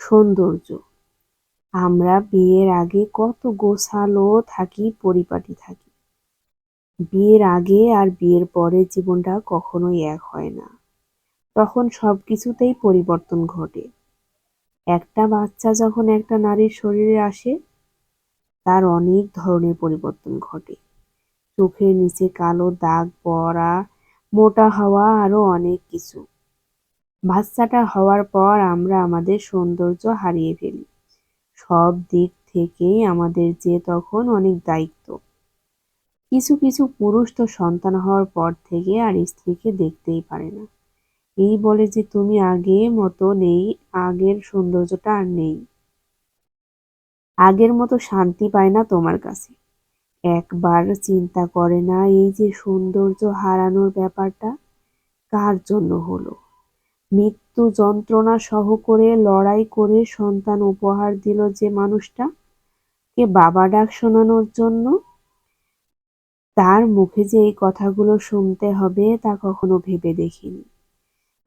সৌন্দর্য। আমরা বিয়ের আগে কত গোছালো থাকি, পরিপাটি থাকি। বিয়ের আগে আর বিয়ের পরে জীবনটা কখনোই এক হয় না। তখন সব কিছুতেই পরিবর্তন ঘটে। একটা বাচ্চা যখন একটা নারীর শরীরে আসে, তার অনেক ধরনের পরিবর্তন ঘটে। চোখের নিচে কালো দাগ পড়া মোটা হওয়া আরও অনেক কিছু। বাচ্চাটা হওয়ার পর আমরা আমাদের সৌন্দর্য হারিয়ে ফেলি। সব দিক থেকেই আমাদের যে তখন অনেক দায়িত্ব। কিছু কিছু পুরুষ তো সন্তান হওয়ার পর থেকে আর স্ত্রীকে দেখতেই পারে না। এই বলে যে তুমি আগে মতো নেই, আগের সৌন্দর্যটা আর নেই। আগের মতো শান্তি পায় না তোমার কাছে। একবার চিন্তা করে না এই যে সৌন্দর্য হারানোর ব্যাপারটা কার জন্য হলো? মৃত্যু যন্ত্রণা সহ করে লড়াই করে সন্তান উপহার দিল যে মানুষটা। কে বাবা ডাক শোনানোর জন্য? তার মুখে যে এই কথাগুলো শুনতে হবে তা কখনো ভেবে দেখিনি।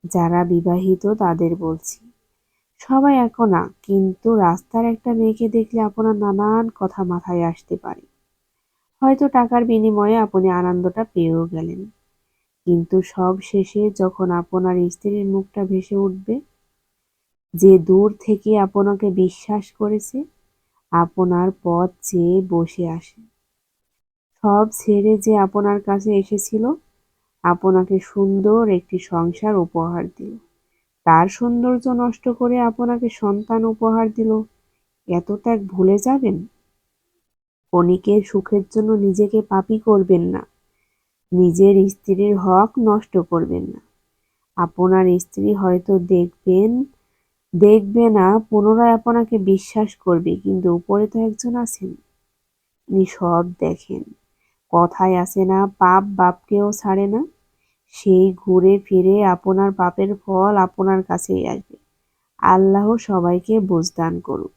যারা বিবাহিত তাদের বলছি। সবাই এখন না, কিন্তু রাস্তার একটা মেয়েকে দেখলে আপনার নানান কথা মাথায় আসতে পারে। হয়তো টাকার বিনিময়ে আপনি আনন্দটা পেয়েও গেলেন। কিন্তু সব শেষে যখন আপনার স্ত্রীর মুখটা ভেসে উঠবে, যে দূর থেকে আপনাকে বিশ্বাস করেছে, আপনার পথ চেয়ে বসে আসে। সব ছেড়ে যে আপনার কাছে এসেছিল, আপনাকে সুন্দর একটি সংসার উপহার দিল। তার সৌন্দর্য নষ্ট করে আপনাকে সন্তান উপহার দিল। এত ত্যাগ ভুলে যাবেন? ক্ষণিকের সুখের জন্য নিজেকে পাপি করবেন না। নিজের স্ত্রীর হক নষ্ট করবেন না। আপনার স্ত্রী হয়তো দেখবেন, দেখবে না, পুনরায় আপনাকে বিশ্বাস করবে, কিন্তু উপরে তো একজন আছেন। উনি সব দেখেন। কথায় আসে না, পাপ বাপকেও ছাড়ে না। সেই ঘুরে ফিরে আপনার পাপের ফল আপনার কাছেই আসবে। আল্লাহ সবাইকে বুঝদান করুক।